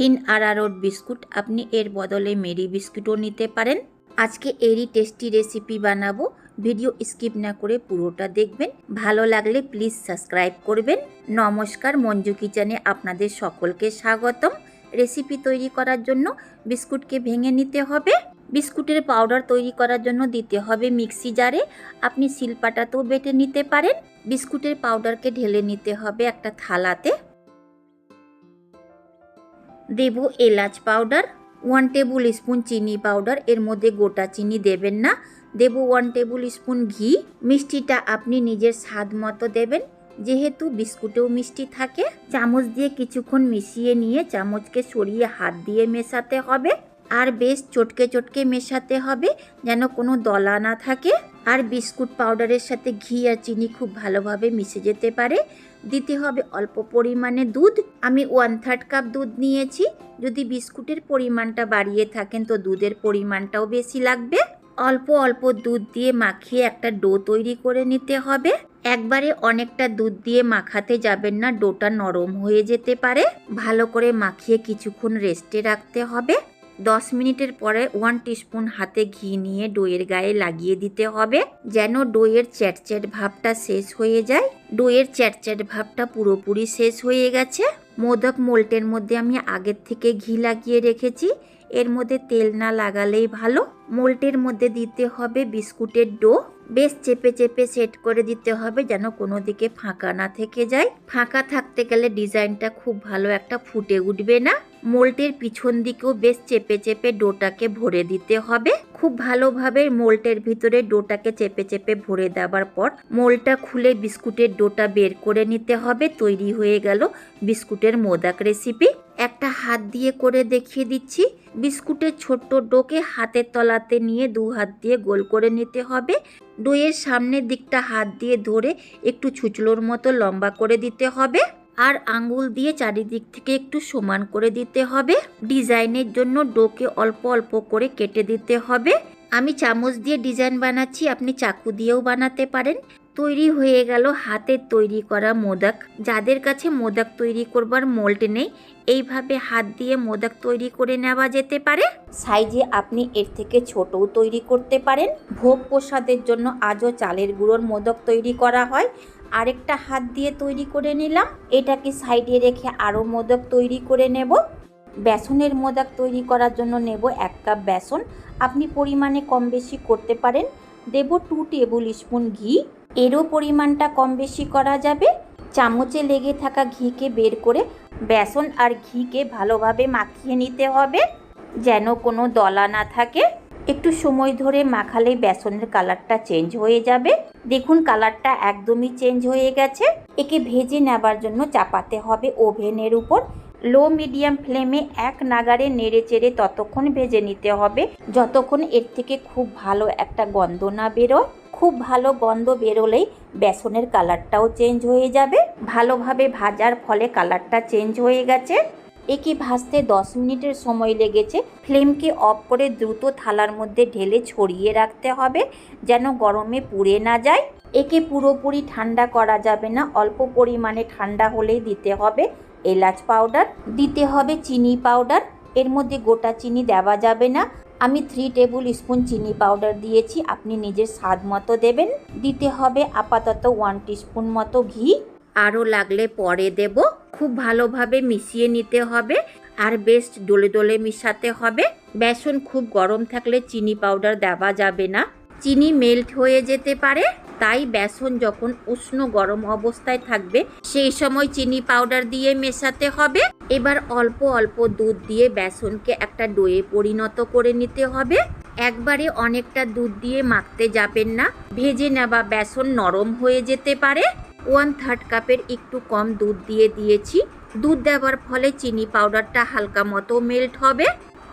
Thin আরারোট biscuit আপনি এর বদলে মেরি বিস্কুটও নিতে পারেন। আজকে এরই টেস্টি রেসিপি বানাবো। ভিডিও স্কিপ না করে পুরোটা দেখবেন। ভালো লাগলে প্লিজ সাবস্ক্রাইব করবেন। নমস্কার, মঞ্জু কিচেনে আপনাদের সকলকে স্বাগতম। রেসিপি তৈরি করার জন্য বিস্কুটকে ভেঙে নিতে হবে। বিস্কুটের পাউডার তৈরি করার জন্য দিতে হবে মিক্সি জারে। আপনি শিলপাটাতেও বেটে নিতে পারেন। বিস্কুটের পাউডারকে ঢেলে নিতে হবে একটা থালাতে। দেব এলাচ পাউডার ওয়ান টেবিল স্পুন চিনি পাউডার এর মধ্যে গোটা চিনি দেবেন না। দেব ওয়ান টেবিল স্পুন ঘি, মিষ্টিটা আপনি নিজের স্বাদ মতো দেবেন। যেহেতু বিস্কুটেও মিষ্টি থাকে, চামচ দিয়ে কিছুক্ষণ মিশিয়ে নিয়ে চামচকে সরিয়ে হাত দিয়ে মেশাতে হবে। আর বেশ চটকে চটকে মেশাতে হবে যেন কোনো দলা না থাকে। আর বিস্কুট পাউডারের সাথে ঘি আর চিনি খুব ভালোভাবে মিশে যেতে পারে। দিতে হবে অল্প পরিমাণে দুধ। আমি ওয়ান থার্ড কাপ দুধ নিয়েছি। যদি বিস্কুটের পরিমাণটা বাড়িয়ে থাকেন তো দুধের পরিমাণটাও বেশি লাগবে। অল্প অল্প দুধ দিয়ে মাখিয়ে একটা ডো তৈরি করে নিতে হবে। একবারে অনেকটা দুধ দিয়ে মাখাতে যাবেন না, ডোটা নরম হয়ে যেতে পারে। ভালো করে মাখিয়ে কিছুক্ষণ রেস্টে রাখতে হবে। দশ মিনিটের পরে ওয়ান টিস্পুন হাতে ঘি নিয়ে ডোয়ের গায়ে লাগিয়ে দিতে হবে, যেন ডোয়ের চ্যাটচ্যাট ভাবটা শেষ হয়ে যায়। ডোয়ের চ্যাটচ্যাট ভাবটা পুরোপুরি শেষ হয়ে গেছে। মোদক মোল্টের মধ্যে আমি আগের থেকে ঘি লাগিয়ে রেখেছি। এর মধ্যে তেল না লাগালেই ভালো। মোল্টের মধ্যে দিতে হবে বিস্কুটের ডো। বেশ চেপে চেপে সেট করে দিতে হবে যেন কোনো দিকে ফাঁকা না থেকে যায়। ফাঁকা থাকতে গেলে ডিজাইনটা খুব ভালো একটা ফুটে উঠবে না। মোল্টের পিছন দিকেও বেশ চেপে চেপে ডোটাকে ভরে দিতে হবে। খুব ভালোভাবে মোল্টের ভিতরে ডোটাকে চেপে চেপে ভরে দেওয়ার পর মোলটা খুলে বিস্কুটের ডোটা বের করে নিতে হবে। তৈরি হয়ে গেল বিস্কুটের মোদাক রেসিপি একটা হাত দিয়ে করে দেখিয়ে দিচ্ছি। বিস্কুটের ছোট্ট ডোকে হাতের তলাতে নিয়ে দু হাত দিয়ে গোল করে নিতে হবে। ডোয়ের সামনের দিকটা হাত দিয়ে ধরে একটু ছুচলোর মতো লম্বা করে দিতে হবে। আর আঙ্গুল দিয়ে চারিদিক থেকে একটু সমান করে দিতে হবে। ডিজাইনের জন্য ডোকে অল্প অল্প করে কেটে দিতে হবে। আমি চামচ দিয়ে ডিজাইন বানাচ্ছি, আপনি চাকু দিয়েও বানাতে পারেন। তৈরি হয়ে গেল হাতের তৈরি করা মোদক। যাদের কাছে মোদক তৈরি করবার মোল্ড নেই, এইভাবে হাত দিয়ে মোদক তৈরি করে নেওয়া যেতে পারে? সাইজে আপনি এর থেকে ছোটও তৈরি করতে পারেন। ভোগ প্রসাদের জন্য আজও চালের গুঁড়োর মোদক তৈরি করা হয়। আরেকটা হাত দিয়ে তৈরি করে নিলাম। এটাকে সাইডে রেখে আরও মোদক তৈরি করে নেব। বেসনের মোদক তৈরি করার জন্য নেব এক কাপ বেসন। আপনি পরিমাণে কম বেশি করতে পারেন। দেব টু টেবিল স্পুন ঘি। এরও পরিমাণটা কম বেশি করা যাবে। চামচে লেগে থাকা ঘিকে বের করে বেসন আর ঘিকে ভালোভাবে মাখিয়ে নিতে হবে, যেন কোনো দলা না থাকে। একটু সময় ধরে মাখালে বেসনের কালারটা চেঞ্জ হয়ে যাবে। দেখুন, কালারটা একদমই চেঞ্জ হয়ে গেছে। একে ভেজে নেবার জন্য চাপাতে হবে ওভেনের উপর। লো মিডিয়াম ফ্লেমে এক নাগারে নেড়ে চেড়ে ততক্ষণ ভেজে নিতে হবে, যতক্ষণ এর থেকে খুব ভালো একটা গন্ধ না বেরোয়। খুব ভালো গন্ধ বেরোলেই বেসনের কালারটাও চেঞ্জ হয়ে যাবে। ভালোভাবে ভাজার ফলে কালারটা চেঞ্জ হয়ে গেছে। একে ভাজতে দশ মিনিটের সময় লেগেছে। ফ্লেমকে অফ করে দ্রুত থালার মধ্যে ঢেলে ছড়িয়ে রাখতে হবে যেন গরমে পুড়ে না যায়। একে পুরোপুরি ঠান্ডা করা যাবে না। অল্প পরিমাণে ঠান্ডা হলেই দিতে হবে এলাচ পাউডার। দিতে হবে চিনি পাউডার। এর মধ্যে গোটা চিনি দেওয়া যাবে না। আমি থ্রি টেবিল স্পুন চিনি পাউডার দিয়েছি, আপনি নিজের স্বাদ মতো দেবেন। দিতে হবে আপাতত ওয়ান টিস্পুন মতো ঘি। আরও লাগলে পরে দেব। খুব ভালোভাবে মিশিয়ে নিতে হবে। আর বেস্ট ডোলে ডোলে মিশাতে হবে। বেসন খুব গরম থাকলে চিনি পাউডার দেওয়া যাবে না। চিনি মেল্ট হয়ে যেতে পারে। তাই বেসন যখন উষ্ণ গরম অবস্থায় থাকবে, সেই সময় চিনি পাউডার দিয়ে মেশাতে হবে। এবার অল্প অল্প দুধ দিয়ে বেসনকে একটা ডোয়ে পরিণত করে নিতে হবে। একবারে অনেকটা দুধ দিয়ে মাখতে যাবেন না। ভেজে নেওয়া বেসন নরম হয়ে যেতে পারে। ওয়ান থার্ড কাপের একটু কম দুধ দিয়ে দিয়েছি। দুধ দেওয়ার ফলে চিনি পাউডারটা হালকা মতো মেল্ট হবে।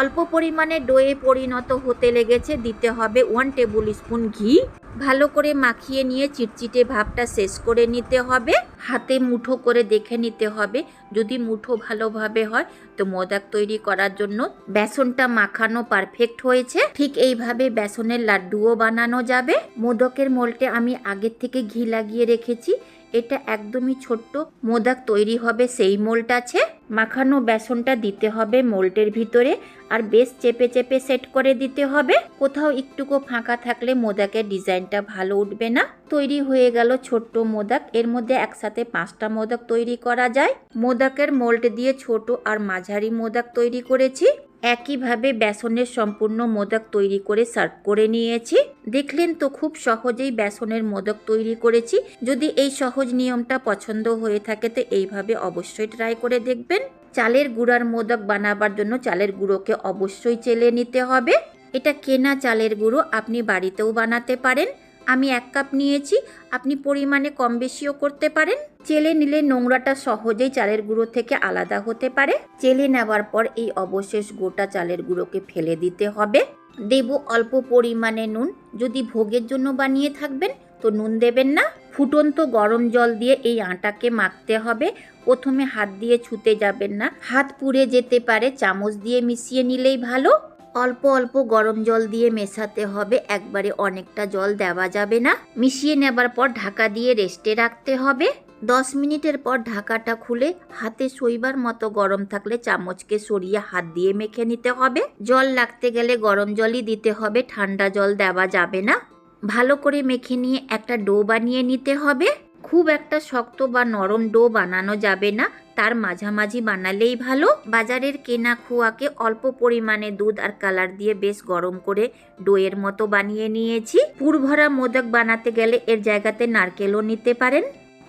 অল্প পরিমাণে ডোয়ে পরিণত হতে লেগেছে, দিতে হবে ওয়ান টেবিল স্পুন ঘি। ভালো করে মাখিয়ে নিয়ে চিটচিটে ভাবটা শেষ করে নিতে হবে। হাতে মুঠো করে দেখে নিতে হবে। যদি মুঠো ভালোভাবে হয়, তো মোদক তৈরি করার জন্য বেসনটা মাখানো পারফেক্ট হয়েছে। ঠিক এইভাবে বেসনের লাড্ডুও বানানো যাবে। মোদকের মোলটে আমি আগের থেকে ঘি লাগিয়ে রেখেছি। এটা একদমই ছোট্ট মোদাক তৈরি হবে, সেই মোল্ড আছে। মাখানো বেসনটা দিতে হবে মোল্টের ভিতরে আর বেশ চেপে চেপে সেট করে দিতে হবে। কোথাও একটুকু ফাঁকা থাকলে মোদাকের ডিজাইনটা ভালো উঠবে না। তৈরি হয়ে গেল ছোট্ট মোদাক। এর মধ্যে একসাথে পাঁচটা মোদক তৈরি করা যায়। মোদাকের মোল্ড দিয়ে ছোট আর মাঝারি মোদাক তৈরি করেছি। একইভাবে বেসনের সম্পূর্ণ মোদক তৈরি করে সার্ভ করে নিয়েছি। দেখলেন তো খুব সহজেই বেসনের মোদক তৈরি করেছি। যদি এই সহজ নিয়মটা পছন্দ হয়ে থাকে তো এইভাবে অবশ্যই ট্রাই করে দেখবেন। চালের গুঁড়ার মোদক বানাবার জন্য চালের গুঁড়োকে অবশ্যই চেলে নিতে হবে। এটা কেনা চালের গুঁড়ো আপনি বাড়িতেও বানাতে পারেন। আমি এক কাপ নিয়েছি, আপনি পরিমাণে কম বেশিও করতে পারেন। চেলে নিলে নোংরাটা সহজেই চালের গুঁড়ো থেকে আলাদা হতে পারে। চেলে নেওয়ার পর এই অবশেষ গোটা চালের গুঁড়োকে ফেলে দিতে হবে। দেব অল্প পরিমাণে নুন। যদি ভোগের জন্য বানিয়ে থাকবেন, তো নুন দেবেন না। ফুটন্ত গরম জল দিয়ে এই আটাকে মাখতে হবে। প্রথমে হাত দিয়ে ছুতে যাবেন না। হাত পুড়ে যেতে পারে, চামচ দিয়ে মিশিয়ে নিলেই ভালো। অল্প অল্প গরম জল দিয়ে মেশাতে হবে। একবারে অনেকটা জল দেওয়া যাবে না। মিশিয়ে নেবার পর ঢাকা দিয়ে রেস্টে রাখতে হবে। দশ মিনিটের পর ঢাকাটা খুলে হাতে সইবার মতো গরম থাকলে চামচকে সরিয়ে হাত দিয়ে মেখে নিতে হবে। জল লাগতে গেলে গরম জলই দিতে হবে, ঠান্ডা জল দেওয়া যাবে না। ভালো করে মেখে নিয়ে একটা ডো বানিয়ে নিতে হবে। খুব একটা শক্ত বা নরম ডো বানানো যাবে না। তার মাঝামাঝি বানালেই ভালো। বাজারের কেনা খোয়াকে অল্প পরিমাণে দুধ আর কালার দিয়ে বেশ গরম করে ডোয়ের মতো বানিয়ে নিয়েছি। পুরভরা মোদক বানাতে গেলে এর জায়গাতে নারকেলও নিতে পারেন।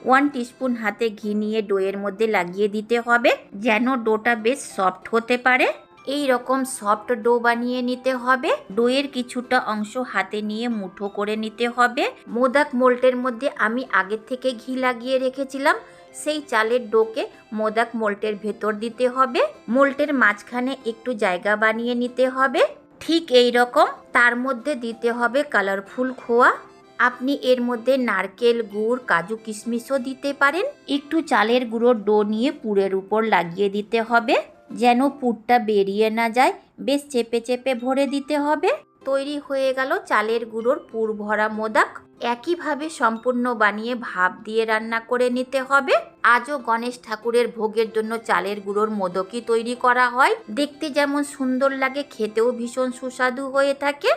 ওয়ান টিস্পুন হাতে ঘি নিয়ে ডোয়ের মধ্যে লাগিয়ে দিতে হবে, যেন ডোটা বেশ সফট হতে পারে। এই রকম সফট ডো বানিয়ে নিতে হবে। ডোয়ের কিছুটা অংশ হাতে নিয়ে মুঠো করে নিতে হবে। মোদাক মোল্টের মধ্যে আমি আগের থেকে ঘি লাগিয়ে রেখেছিলাম। সেই চালের ডোকে মোদাক মোল্টের ভেতর দিতে হবে। মোল্টের মাঝখানে একটু জায়গা বানিয়ে নিতে হবে। ঠিক এই রকম। তার মধ্যে দিতে হবে কালারফুল খোয়া। আপনি এর মধ্যে নারকেল, গুড়, কাজু কিশমিশও দিতে পারেন। একটু চালের গুঁড়ো ডো নিয়ে পুরের উপর লাগিয়ে দিতে হবে। যেন পুরটা বেরিয়ে না যায়, বেশ চেপে চেপে ভরে দিতে হবে। তৈরি হয়ে গেল চালের গুঁড়োর পুর ভরা মোদাক। একইভাবে সম্পূর্ণ বানিয়ে ভাপ দিয়ে রান্না করে নিতে হবে। আজও গণেশ ঠাকুরের ভোগের জন্য চালের গুঁড়োর মোদকই তৈরি করা হয়। দেখতে যেমন সুন্দর লাগে, খেতেও ভীষণ সুস্বাদু হয়ে থাকে।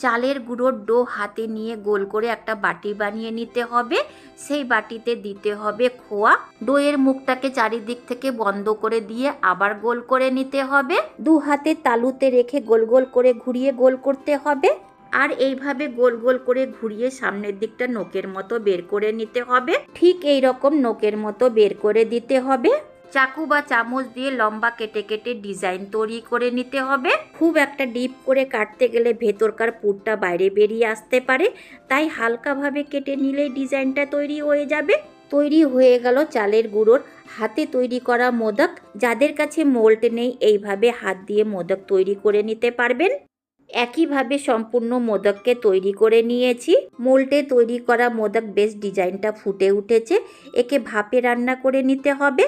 চালের গুঁড়োর ডো হাতে নিয়ে গোল করে একটা বাটি বানিয়ে নিতে হবে। সেই বাটিতে দিতে হবে খোয়া। ডোয়ের মুখটাকে চারিদিক থেকে বন্ধ করে দিয়ে আবার গোল করে নিতে হবে। দু হাতে তালুতে রেখে গোল গোল করে ঘুরিয়ে গোল করতে হবে। আর এইভাবে গোল গোল করে ঘুরিয়ে সামনের দিকটা নোকের মতো বের করে নিতে হবে। ঠিক এই রকম নোকের মতো বের করে দিতে হবে। চাকু বা চামচ দিয়ে লম্বা কেটে কেটে ডিজাইন তৈরি করে নিতে হবে। খুব একটা ডিপ করে কাটতে গেলে ভেতরকার পুরটা বাইরে বেরিয়ে আসতে পারে, তাই হালকাভাবে কেটে নিলেই ডিজাইনটা তৈরি হয়ে যাবে। তৈরি হয়ে গেল চালের গুঁড়োর হাতে তৈরি করা মোদক। যাদের কাছে মোল্ট নেই, এইভাবে হাত দিয়ে মোদক তৈরি করে নিতে পারবেন। একইভাবে সম্পূর্ণ মোদককে তৈরি করে নিয়েছি। মোল্টে তৈরি করা মোদক বেশ ডিজাইনটা ফুটে উঠেছে। একে ভাপে রান্না করে নিতে হবে।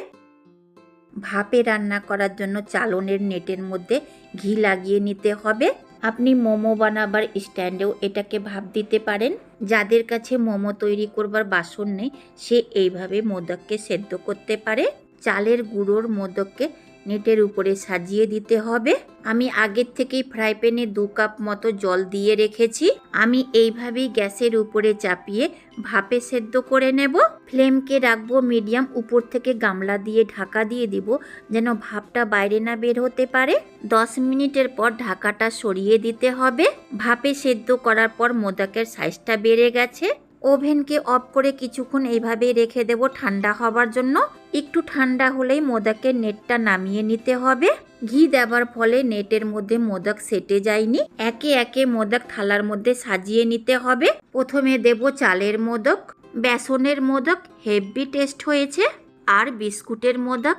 ভাপে রান্না করার জন্য চালনের নেটের মধ্যে ঘি লাগিয়ে নিতে হবে। আপনি মোমো বানাবার স্ট্যান্ডেও এটাকে ভাপ দিতে পারেন। যাদের কাছে মোমো তৈরি করবার বাসন নেই, সে এইভাবে মোদককে সেদ্ধ করতে পারে। চালের গুঁড়োর মোদককে নেটের উপরে সাজিয়ে দিতে হবে। আমি আগের থেকেই ফ্রাই প্যানে দু কাপ মতো জল দিয়ে রেখেছি। আমি এইভাবেই গ্যাসের উপরে চাপিয়ে ভাপে সেদ্ধ করে নেব। ফ্লেমকে রাখব মিডিয়াম উপর থেকে গামলা দিয়ে ঢাকা দিয়ে দিব যেন ভাপটা বাইরে না বের হতে পারে। দশ মিনিটের পর ঢাকাটা সরিয়ে দিতে হবে। ভাপে সেদ্ধ করার পর মোদাকের সাইজটা বেড়ে গেছে। ওভেনকে অফ করে কিছুক্ষণ এইভাবে রেখে দেব ঠান্ডা হবার জন্য। একটু ঠান্ডা হলেই মোদকের নেটটা নামিয়ে নিতে হবে। ঘি দেওয়ার ফলে নেটের মধ্যে মোদক সেটে যায়নি। একে একে মোদক থালার মধ্যে সাজিয়ে নিতে হবে। প্রথমে দেব চালের মোদক, বেসনের মোদক, হেভি টেস্ট হয়েছে, আর বিস্কুটের মোদক।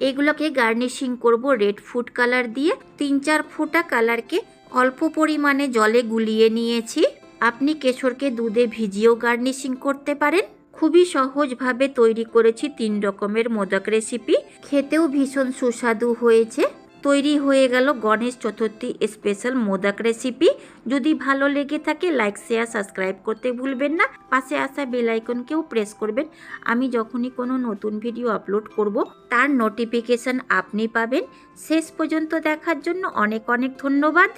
এগুলোকে গার্নিশিং করব রেড ফুড কালার দিয়ে। তিন চার ফোঁটা কালারকে অল্প পরিমাণে জলে গুলিয়ে নিয়েছি। আপনি কেশরকে দুধে ভিজিয়েও গার্নিশিং করতে পারেন। খুবই সহজভাবে তৈরি করেছি তিন রকমের মোদক রেসিপি। খেতেও ভীষণ সুস্বাদু হয়েছে। তৈরি হয়ে গেল গণেশ চতুর্থী স্পেশাল মোদক রেসিপি। যদি ভালো লেগে থাকে, লাইক, শেয়ার, সাবস্ক্রাইব করতে ভুলবেন না। পাশে আসা বেল আইকনকেও প্রেস করবেন। আমি যখনই কোনো নতুন ভিডিও আপলোড করব, তার নোটিফিকেশন আপনি পাবেন। শেষ পর্যন্ত দেখার জন্য অনেক অনেক ধন্যবাদ।